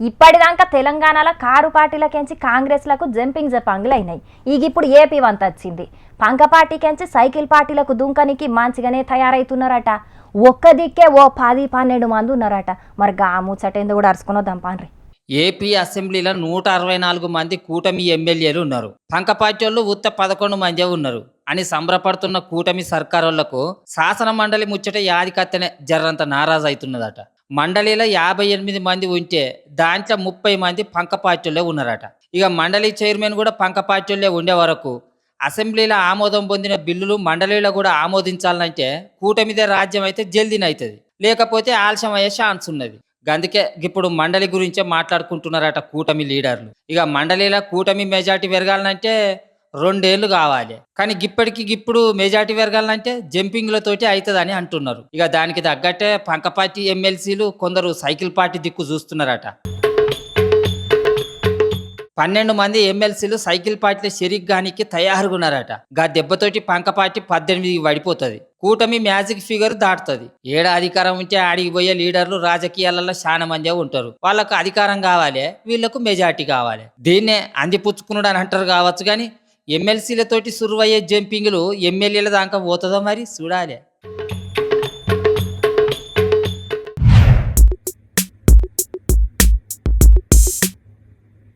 ఇప్పటిదాకా తెలంగాణలో car పార్టీలకెంచి కాంగ్రెస్లకు jumping జపాంగులు అయినాయి ఈగ ఇప్పుడు ఏపీ వంత వచ్చింది. పంక పార్టీకెంచి సైకిల్ పార్టీలకు దుంకనికి మంచిగానే తయారవుతున్నారట ఒక్క దిక్కే ఓ పది పన్నెండు మంది ఉన్నారట. మరి గా ముచ్చటేందో కూడా అరుచుకుని వద్దాం ఏపీ అసెంబ్లీలో నూట అరవై నాలుగు మంది కూటమి ఎమ్మెల్యేలు ఉన్నారు. పంకపాటి వాళ్ళు ఉత్త పదకొండు మందే ఉన్నారు. అని సంబరపడుతున్న కూటమి సర్కారోళ్ళకు శాసన మండలి ముచ్చట యాదికత్తనే జర్రంత నారాజు అవుతున్నదట మండలిలో యాభై ఎనిమిది మంది ఉంటే దాంట్లో ముప్పై మంది పంకపార్టీలే ఉన్నారట. ఇక మండలి చైర్మన్ కూడా పంకపార్టీలే ఉండే వరకు అసెంబ్లీలో ఆమోదం పొందిన బిల్లులు మండలిలో కూడా ఆమోదించాలంటే కూటమిదే రాజ్యం అయితే జల్దీనవుతుంది లేకపోతే ఆలస్యం అయ్యే ఛాన్స్ ఉన్నది. అందుకే ఇప్పుడు మండలి గురించే మాట్లాడుకుంటున్నారట కూటమి లీడర్లు. ఇక మండలిలో కూటమి మెజార్టీ పెరగాలంటే రెండేళ్ళు కావాలి. కానీ ఇప్పటికి ఇప్పుడు మెజార్టీ పెరగాలంటే జంపింగ్లతోటి అవుతుందని అంటున్నారు. ఇక దానికి తగ్గట్టే పంకపార్టీ ఎమ్మెల్సీలు కొందరు సైకిల్ పార్టీ దిక్కు చూస్తున్నారట. పన్నెండు మంది ఎమ్మెల్సీలు సైకిల్ పార్టీల షరీక్ తయారుగున్నారట. గా దెబ్బతోటి పంక పార్టీ పద్దెనిమిదికి పడిపోతుంది. కూటమి మ్యాజిక్ ఫిగర్ దాటుతుంది. ఏడ అధికారం ఉంటే ఆడికి పోయే లీడర్లు రాజకీయాలలో చాలా మందే ఉంటారు. వాళ్ళకు అధికారం కావాలి వీళ్ళకు మెజార్టీ కావాలి. దీన్నే అందిపుచ్చుకున్నాడు అని అంటారు కావచ్చు కానీ ఎమ్మెల్సీలతోటి సురువయ్యే జంపింగ్లు ఎమ్మెల్యేల దాకా పోతుందో మరి చూడాలి.